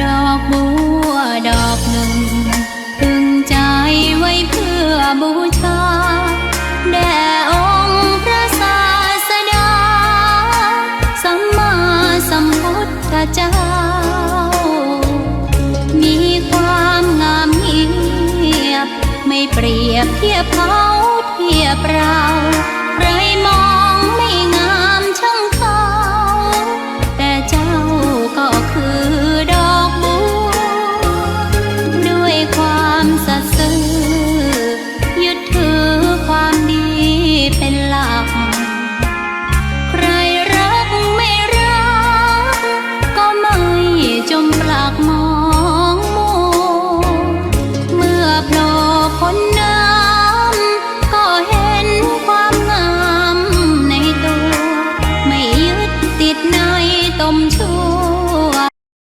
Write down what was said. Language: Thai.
ดอกบัวดอกหนึ่งพึงใจไว้เพื่อบูชา แด่องค์พระศาสดา สัมมาสัมพุทธเจ้า มีความงามเงียบ ไม่เปรียบเทียบเขาเทียบเรา